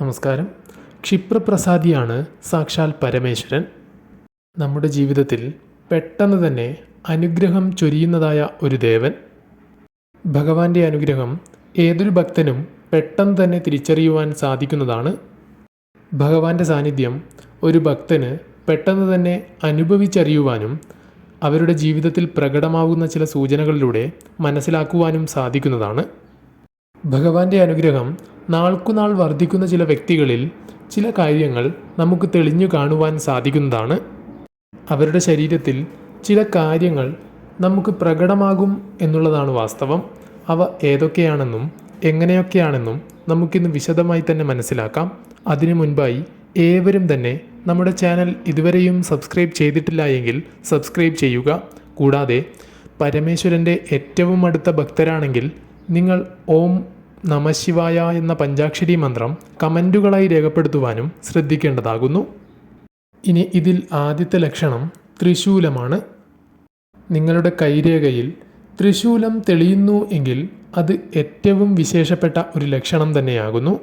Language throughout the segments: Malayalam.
നമസ്കാരം. ക്ഷിപ്രപ്രസാദിയാണ് സാക്ഷാൽ പരമേശ്വരൻ. നമ്മുടെ ജീവിതത്തിൽ പെട്ടെന്ന് തന്നെ അനുഗ്രഹം ചൊരിയുന്നതായ ഒരു ദേവൻ. ഭഗവാന്റെ അനുഗ്രഹം ഏതൊരു ഭക്തനും പെട്ടെന്ന് തന്നെ തിരിച്ചറിയുവാൻ സാധിക്കുന്നതാണ്. ഭഗവാന്റെ സാന്നിധ്യം ഒരു ഭക്തന് പെട്ടെന്ന് തന്നെ അനുഭവിച്ചറിയുവാനും അവരുടെ ജീവിതത്തിൽ പ്രകടമാകുന്ന ചില സൂചനകളിലൂടെ മനസ്സിലാക്കുവാനും സാധിക്കുന്നതാണ്. ഭഗവാന്റെ അനുഗ്രഹം നാൾക്കുനാൾ വർദ്ധിക്കുന്ന ചില വ്യക്തികളിൽ ചില കാര്യങ്ങൾ നമുക്ക് തെളിഞ്ഞു കാണുവാൻ സാധിക്കുന്നതാണ്. അവരുടെ ശരീരത്തിൽ ചില കാര്യങ്ങൾ നമുക്ക് പ്രകടമാകും എന്നുള്ളതാണ് വാസ്തവം. അവ ഏതൊക്കെയാണെന്നും എങ്ങനെയൊക്കെയാണെന്നും നമുക്കിന്ന് വിശദമായി തന്നെ മനസ്സിലാക്കാം. അതിനു മുൻപായി ഏവരും തന്നെ നമ്മുടെ ചാനൽ ഇതുവരെയും സബ്സ്ക്രൈബ് ചെയ്തിട്ടില്ല എങ്കിൽ സബ്സ്ക്രൈബ് ചെയ്യുക. കൂടാതെ പരമേശ്വരന്റെ ഏറ്റവും അടുത്ത ഭക്തരാണെങ്കിൽ നിങ്ങൾ ഓം നമശിവായ എന്ന പഞ്ചാക്ഷരി മന്ത്രം കമന്റുകളായി രേഖപ്പെടുത്തുവാനും ശ്രദ്ധിക്കേണ്ടതാകുന്നു. ഇനി ഇതിൽ ആദ്യത്തെ ലക്ഷണം ത്രിശൂലമാണ്. നിങ്ങളുടെ കൈരേഖയിൽ ത്രിശൂലം തെളിയുന്നു എങ്കിൽ അത് ഏറ്റവും വിശേഷപ്പെട്ട ഒരു ലക്ഷണം തന്നെയാകുന്നു.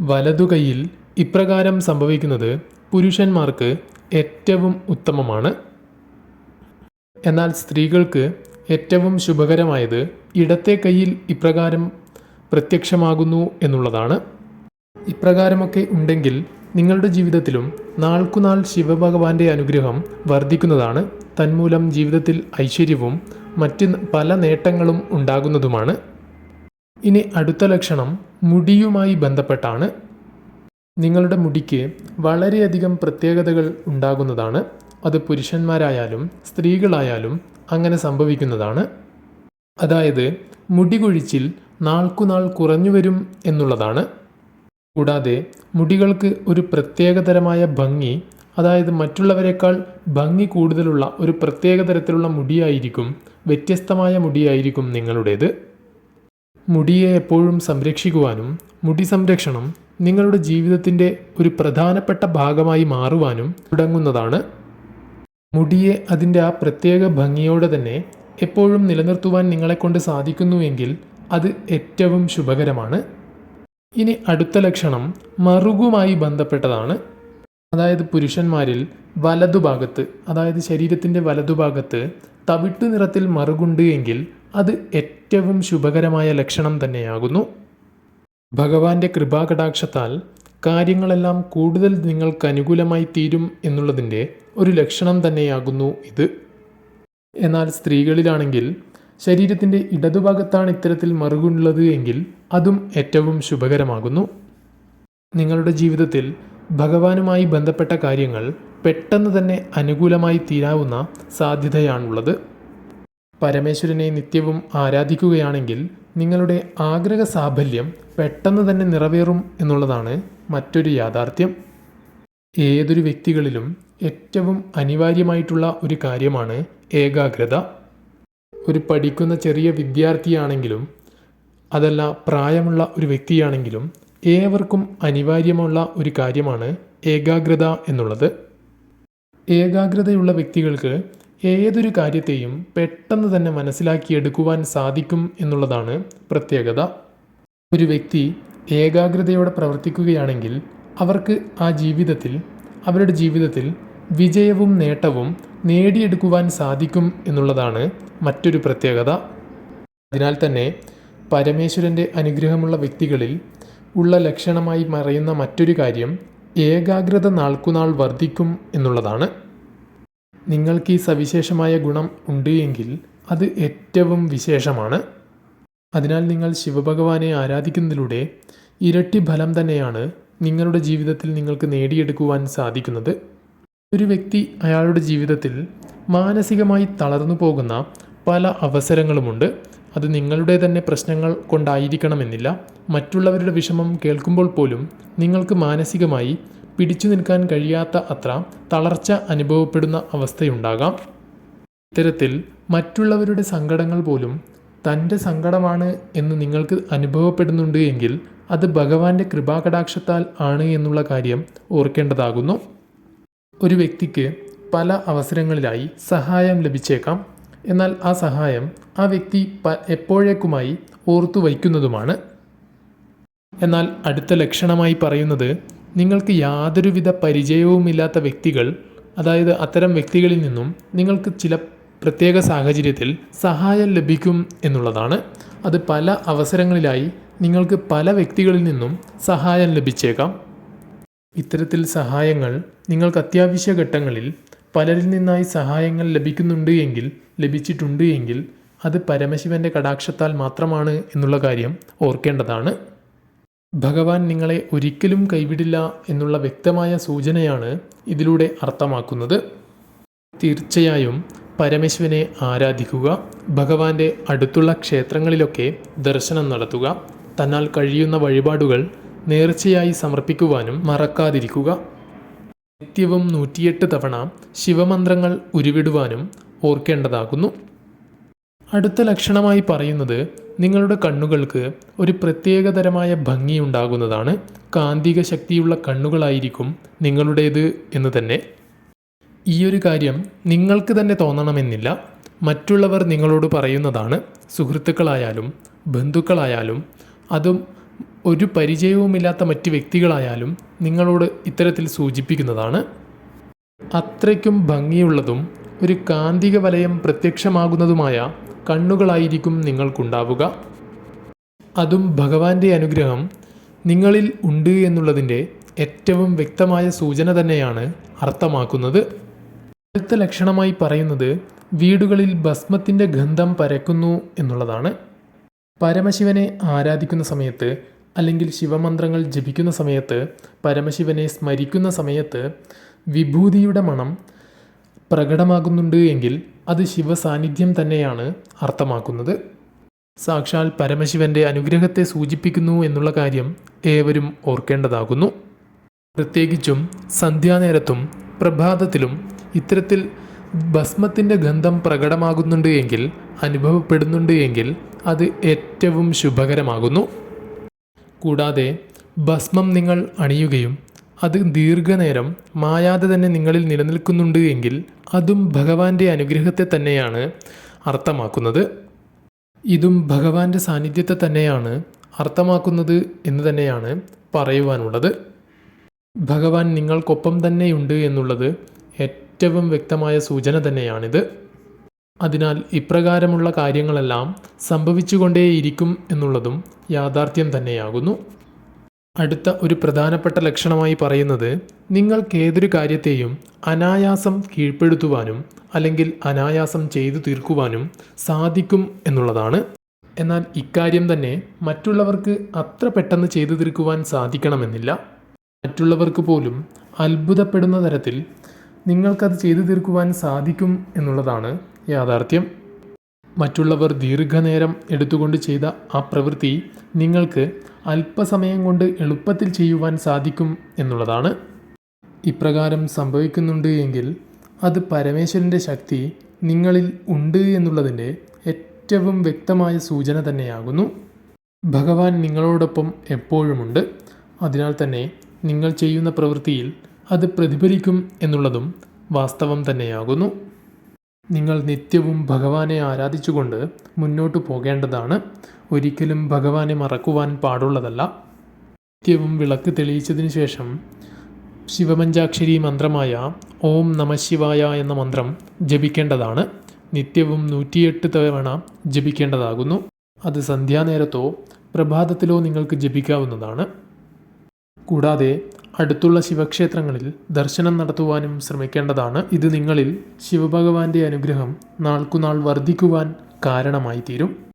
വലതു കൈയിൽ ഇപ്രകാരം സംഭവിക്കുന്നത് പുരുഷന്മാർക്ക് ഏറ്റവും ഉത്തമമാണ്. എന്നാൽ സ്ത്രീകൾക്ക് ഏറ്റവും ശുഭകരമായത് ഇടത്തെ കൈയിൽ ഇപ്രകാരം പ്രത്യക്ഷമാകുന്നു എന്നുള്ളതാണ്. ഇപ്രകാരമൊക്കെ ഉണ്ടെങ്കിൽ നിങ്ങളുടെ ജീവിതത്തിലും നാൾക്കുനാൾ ശിവഭഗവാന്റെ അനുഗ്രഹം വർദ്ധിക്കുന്നതാണ്. തന്മൂലം ജീവിതത്തിൽ ഐശ്വര്യവും മറ്റ് പല നേട്ടങ്ങളും ഉണ്ടാകുന്നതുമാണ്. ഇനി അടുത്ത ലക്ഷണം മുടിയുമായി ബന്ധപ്പെട്ടാണ്. നിങ്ങളുടെ മുടിക്ക് വളരെയധികം പ്രത്യേകതകൾ ഉണ്ടാകുന്നതാണ്. അത് പുരുഷന്മാരായാലും സ്ത്രീകളായാലും അങ്ങനെ സംഭവിക്കുന്നതാണ്. അതായത് മുടി കൊഴിച്ചിൽ നാൾക്കുനാൾ കുറഞ്ഞു വരും എന്നുള്ളതാണ്. കൂടാതെ മുടികൾക്ക് ഒരു പ്രത്യേകതരമായ ഭംഗി അതായത് മറ്റുള്ളവരെക്കാൾ ഭംഗി കൂടുതലുള്ള ഒരു പ്രത്യേക തരത്തിലുള്ള മുടിയായിരിക്കും വ്യത്യസ്തമായ മുടിയായിരിക്കും നിങ്ങളുടേത്. മുടിയെ എപ്പോഴും സംരക്ഷിക്കുവാനും മുടി സംരക്ഷണം നിങ്ങളുടെ ജീവിതത്തിന്റെ ഒരു പ്രധാനപ്പെട്ട ഭാഗമായി മാറുവാനും തുടങ്ങുന്നതാണ്. മുടിയെ അതിന്റെ ആ പ്രത്യേക ഭംഗിയോടെ തന്നെ എപ്പോഴും നിലനിർത്തുവാൻ നിങ്ങളെക്കൊണ്ട് സാധിക്കുന്നുവെങ്കിൽ അത് ഏറ്റവും ശുഭകരമാണ്. ഇനി അടുത്ത ലക്ഷണം മറുകുമായി ബന്ധപ്പെട്ടതാണ്. അതായത് പുരുഷന്മാരിൽ വലതുഭാഗത്ത് അതായത് ശരീരത്തിന്റെ വലതുഭാഗത്ത് തവിട്ടു നിറത്തിൽ മറുകുണ്ട് എങ്കിൽ അത് ഏറ്റവും ശുഭകരമായ ലക്ഷണം തന്നെയാകുന്നു. ഭഗവാന്റെ കൃപാകടാക്ഷത്താൽ കാര്യങ്ങളെല്ലാം കൂടുതൽ നിങ്ങൾക്ക് അനുകൂലമായി തീരും എന്നുള്ളതിന്റെ ഒരു ലക്ഷണം തന്നെയാകുന്നു ഇത്. എന്നാൽ സ്ത്രീകളിലാണെങ്കിൽ ശരീരത്തിന്റെ ഇടതുഭാഗത്താണ് ഇത്തരത്തിൽ മറുകുള്ളത് എങ്കിൽ അതും ഏറ്റവും ശുഭകരമാകുന്നു. നിങ്ങളുടെ ജീവിതത്തിൽ ഭഗവാനുമായി ബന്ധപ്പെട്ട കാര്യങ്ങൾ പെട്ടെന്ന് തന്നെ അനുകൂലമായി തീരാവുന്ന സാധ്യതയാണുള്ളത്. പരമേശ്വരനെ നിത്യവും ആരാധിക്കുകയാണെങ്കിൽ നിങ്ങളുടെ ആഗ്രഹ സാഫല്യം പെട്ടെന്ന് തന്നെ നിറവേറും എന്നുള്ളതാണ് മറ്റൊരു യാഥാർത്ഥ്യം. ഏതൊരു വ്യക്തികളിലും ഏറ്റവും അനിവാര്യമായിട്ടുള്ള ഒരു കാര്യമാണ് ഏകാഗ്രത. ഒരു പഠിക്കുന്ന ചെറിയ വിദ്യാർത്ഥിയാണെങ്കിലും അതല്ല പ്രായമുള്ള ഒരു വ്യക്തിയാണെങ്കിലും ഏവർക്കും അനിവാര്യമുള്ള ഒരു കാര്യമാണ് ഏകാഗ്രത എന്നുള്ളത്. ഏകാഗ്രതയുള്ള വ്യക്തികൾക്ക് ഏതൊരു കാര്യത്തെയും പെട്ടെന്ന് തന്നെ മനസ്സിലാക്കിയെടുക്കുവാൻ സാധിക്കും എന്നുള്ളതാണ് പ്രത്യേകത. ഒരു വ്യക്തി ഏകാഗ്രതയോടെ പ്രവർത്തിക്കുകയാണെങ്കിൽ അവർക്ക് ആ ജീവിതത്തിൽ അവരുടെ ജീവിതത്തിൽ വിജയവും നേട്ടവും നേടിയെടുക്കുവാൻ സാധിക്കും എന്നുള്ളതാണ് മറ്റൊരു പ്രത്യേകത. അതിനാൽ തന്നെ പരമേശ്വരന്റെ അനുഗ്രഹമുള്ള വ്യക്തികളിൽ ഉള്ള ലക്ഷണമായി മറയുന്ന മറ്റൊരു കാര്യം ഏകാഗ്രത നാൾക്കുനാൾ വർദ്ധിക്കും എന്നുള്ളതാണ്. നിങ്ങൾക്ക് ഈ സവിശേഷമായ ഗുണം ഉണ്ട് എങ്കിൽ അത് ഏറ്റവും വിശേഷമാണ്. അതിനാൽ നിങ്ങൾ ശിവഭഗവാനെ ആരാധിക്കുന്നതിലൂടെ ഇരട്ടി ഫലം തന്നെയാണ് നിങ്ങളുടെ ജീവിതത്തിൽ നിങ്ങൾക്ക് നേടിയെടുക്കുവാൻ സാധിക്കുന്നത്. ഒരു വ്യക്തി അയാളുടെ ജീവിതത്തിൽ മാനസികമായി തളർന്നു പോകുന്ന പല അവസരങ്ങളുമുണ്ട്. അത് നിങ്ങളുടെ തന്നെ പ്രശ്നങ്ങൾ കൊണ്ടായിരിക്കണമെന്നില്ല. മറ്റുള്ളവരുടെ വിഷമം കേൾക്കുമ്പോൾ പോലും നിങ്ങൾക്ക് മാനസികമായി പിടിച്ചു നിൽക്കാൻ കഴിയാത്ത അത്ര തളർച്ച അനുഭവപ്പെടുന്ന അവസ്ഥയുണ്ടാകാം. ഇത്തരത്തിൽ മറ്റുള്ളവരുടെ സങ്കടങ്ങൾ പോലും തന്റെ സങ്കടമാണ് എന്ന് നിങ്ങൾക്ക് അനുഭവപ്പെടുന്നുണ്ട് എങ്കിൽ അത് ഭഗവാന്റെ കൃപാകടാക്ഷത്താൽ ആണ് എന്നുള്ള കാര്യം ഓർക്കേണ്ടതാകുന്നു. ഒരു വ്യക്തിക്ക് പല അവസരങ്ങളിലായി സഹായം ലഭിച്ചേക്കാം. എന്നാൽ ആ സഹായം ആ വ്യക്തി പ എപ്പോഴേക്കുമായി ഓർത്തു വയ്ക്കുന്നതുമാണ്. എന്നാൽ അടുത്ത ലക്ഷണമായി പറയുന്നത് നിങ്ങൾക്ക് യാതൊരുവിധ പരിചയവുമില്ലാത്ത വ്യക്തികൾ അതായത് അത്തരം വ്യക്തികളിൽ നിന്നും നിങ്ങൾക്ക് ചില പ്രത്യേക സാഹചര്യത്തിൽ സഹായം ലഭിക്കും എന്നുള്ളതാണ്. അത് പല അവസരങ്ങളിലായി നിങ്ങൾക്ക് പല വ്യക്തികളിൽ നിന്നും സഹായം ലഭിച്ചേക്കാം. ഇത്തരത്തിൽ സഹായങ്ങൾ നിങ്ങൾക്ക് അത്യാവശ്യ ഘട്ടങ്ങളിൽ പലരിൽ നിന്നായി സഹായങ്ങൾ ലഭിക്കുന്നുണ്ട് എങ്കിൽ ലഭിച്ചിട്ടുണ്ട് എങ്കിൽ അത് പരമശിവന്റെ കടാക്ഷത്താൽ മാത്രമാണ് എന്നുള്ള കാര്യം ഓർക്കേണ്ടതാണ്. ഭഗവാൻ നിങ്ങളെ ഒരിക്കലും കൈവിടില്ല എന്നുള്ള വ്യക്തമായ സൂചനയാണ് ഇതിലൂടെ അർത്ഥമാക്കുന്നത്. തീർച്ചയായും പരമേശ്വരനെ ആരാധിക്കുക ഭഗവാന്റെ അടുത്തുള്ള ക്ഷേത്രങ്ങളിലൊക്കെ ദർശനം നടത്തുക തന്നാൽ കഴിയുന്ന വഴിപാടുകൾ നേർച്ചയായി സമർപ്പിക്കുവാനും മറക്കാതിരിക്കുക. നിത്യവും നൂറ്റിയെട്ട് തവണ ശിവമന്ത്രങ്ങൾ ഉരുവിടുവാനും ഓർക്കേണ്ടതാകുന്നു. അടുത്ത ലക്ഷണമായി പറയുന്നത് നിങ്ങളുടെ കണ്ണുകൾക്ക് ഒരു പ്രത്യേകതരമായ ഭംഗിയുണ്ടാകുന്നതാണ്. കാന്തിക ശക്തിയുള്ള കണ്ണുകളായിരിക്കും നിങ്ങളുടേത് എന്ന് തന്നെ. ഈ ഒരു കാര്യം നിങ്ങൾക്ക് തന്നെ തോന്നണമെന്നില്ല. മറ്റുള്ളവർ നിങ്ങളോട് പറയുന്നതാണ്. സുഹൃത്തുക്കളായാലും ബന്ധുക്കളായാലും അതും ഒരു പരിചയവുമില്ലാത്ത മറ്റ് വ്യക്തികളായാലും നിങ്ങളോട് ഇത്തരത്തിൽ സൂചിപ്പിക്കുന്നതാണ്. അത്രയ്ക്കും ഭംഗിയുള്ളതും ഒരു കാന്തിക വലയം പ്രത്യക്ഷമാകുന്നതുമായ കണ്ണുകളായിരിക്കും നിങ്ങൾക്കുണ്ടാവുക. അതും ഭഗവാന്റെ അനുഗ്രഹം നിങ്ങളിൽ ഉണ്ട് എന്നുള്ളതിന്റെ ഏറ്റവും വ്യക്തമായ സൂചന തന്നെയാണ് അർത്ഥമാക്കുന്നത്. അടുത്ത ലക്ഷണമായി പറയുന്നത് വീടുകളിൽ ഭസ്മത്തിന്റെ ഗന്ധം പരക്കുന്നു എന്നുള്ളതാണ്. പരമശിവനെ ആരാധിക്കുന്ന സമയത്ത് അല്ലെങ്കിൽ ശിവമന്ത്രങ്ങൾ ജപിക്കുന്ന സമയത്ത് പരമശിവനെ സ്മരിക്കുന്ന സമയത്ത് വിഭൂതിയുടെ മണം പ്രകടമാകുന്നുണ്ട് എങ്കിൽ അത് ശിവസാന്നിധ്യം തന്നെയാണ് അർത്ഥമാക്കുന്നത്. സാക്ഷാൽ പരമശിവന്റെ അനുഗ്രഹത്തെ സൂചിപ്പിക്കുന്നു എന്നുള്ള കാര്യം ഏവരും ഓർക്കേണ്ടതാകുന്നു. പ്രത്യേകിച്ചും സന്ധ്യാനേരത്തും പ്രഭാതത്തിലും ഇത്തരത്തിൽ ഭസ്മത്തിന്റെ ഗന്ധം പ്രകടമാകുന്നുണ്ട് എങ്കിൽ അനുഭവപ്പെടുന്നുണ്ട് എങ്കിൽ അത് ഏറ്റവും ശുഭകരമാകുന്നു. കൂടാതെ ഭസ്മം നിങ്ങൾ അണിയുകയും അത് ദീർഘനേരം മായാതെ തന്നെ നിങ്ങളിൽ നിലനിൽക്കുന്നുണ്ട് എങ്കിൽ അതും ഭഗവാന്റെ അനുഗ്രഹത്തെ തന്നെയാണ് അർത്ഥമാക്കുന്നത്. ഇതും ഭഗവാന്റെ സാന്നിധ്യത്തെ തന്നെയാണ് അർത്ഥമാക്കുന്നത് എന്ന് തന്നെയാണ് പറയുവാനുള്ളത്. ഭഗവാൻ നിങ്ങൾക്കൊപ്പം തന്നെയുണ്ട് എന്നുള്ളത് ഏറ്റവും വ്യക്തമായ സൂചന തന്നെയാണിത്. അതിനാൽ ഇപ്രകാരമുള്ള കാര്യങ്ങളെല്ലാം സംഭവിച്ചുകൊണ്ടേയിരിക്കും എന്നുള്ളതും യാഥാർത്ഥ്യം തന്നെയാകുന്നു. അടുത്ത ഒരു പ്രധാനപ്പെട്ട ലക്ഷണമായി പറയുന്നത് നിങ്ങൾക്ക് ഏതൊരു കാര്യത്തെയും അനായാസം കീഴ്പ്പെടുത്തുവാനും അല്ലെങ്കിൽ അനായാസം ചെയ്തു തീർക്കുവാനും സാധിക്കും എന്നുള്ളതാണ്. എന്നാൽ ഇക്കാര്യം തന്നെ മറ്റുള്ളവർക്ക് അത്ര പെട്ടെന്ന് ചെയ്തു തീർക്കുവാൻ സാധിക്കണമെന്നില്ല. മറ്റുള്ളവർക്ക് പോലും അത്ഭുതപ്പെടുന്ന തരത്തിൽ നിങ്ങൾക്കത് ചെയ്തു തീർക്കുവാൻ സാധിക്കും എന്നുള്ളതാണ് യാഥാർത്ഥ്യം. മറ്റുള്ളവർ ദീർഘനേരം എടുത്തുകൊണ്ട് ചെയ്ത ആ പ്രവൃത്തി നിങ്ങൾക്ക് അല്പസമയം കൊണ്ട് എളുപ്പത്തിൽ ചെയ്യുവാൻ സാധിക്കും എന്നുള്ളതാണ്. ഇപ്രകാരം സംഭവിക്കുന്നുണ്ട് എങ്കിൽ അത് പരമേശ്വരന്റെ ശക്തി നിങ്ങളിൽ ഉണ്ട് എന്നുള്ളതിന്റെ ഏറ്റവും വ്യക്തമായ സൂചന തന്നെയാകുന്നു. ഭഗവാൻ നിങ്ങളോടൊപ്പം എപ്പോഴുമുണ്ട്. അതിനാൽ തന്നെ നിങ്ങൾ ചെയ്യുന്ന പ്രവൃത്തിയിൽ അത് പ്രതിഫലിക്കും എന്നുള്ളതും വാസ്തവം തന്നെയാകുന്നു. നിങ്ങൾ നിത്യവും ഭഗവാനെ ആരാധിച്ചുകൊണ്ട് മുന്നോട്ട് പോകേണ്ടതാണ്. ഒരിക്കലും ഭഗവാനെ മറക്കുവാൻ പാടുള്ളതല്ല. നിത്യവും വിളക്ക് തെളിയിച്ചതിന് ശേഷം ശിവപഞ്ചാക്ഷരി മന്ത്രമായ ഓം നമശിവായ എന്ന മന്ത്രം ജപിക്കേണ്ടതാണ്. നിത്യവും നൂറ്റിയെട്ട് തവണ ജപിക്കേണ്ടതാകുന്നു. അത് സന്ധ്യാനേരത്തോ പ്രഭാതത്തിലോ നിങ്ങൾക്ക് ജപിക്കാവുന്നതാണ്. കൂടാതെ അടുത്തുള്ള ശിവക്ഷേത്രങ്ങളിൽ ദർശനം നടത്തുവാനും ശ്രമിക്കേണ്ടതാണ്. ഇത് നിങ്ങളിൽ ശിവഭഗവാന്റെ അനുഗ്രഹം നാൾക്കുനാൾ വർദ്ധിക്കുവാൻ കാരണമായി തീരും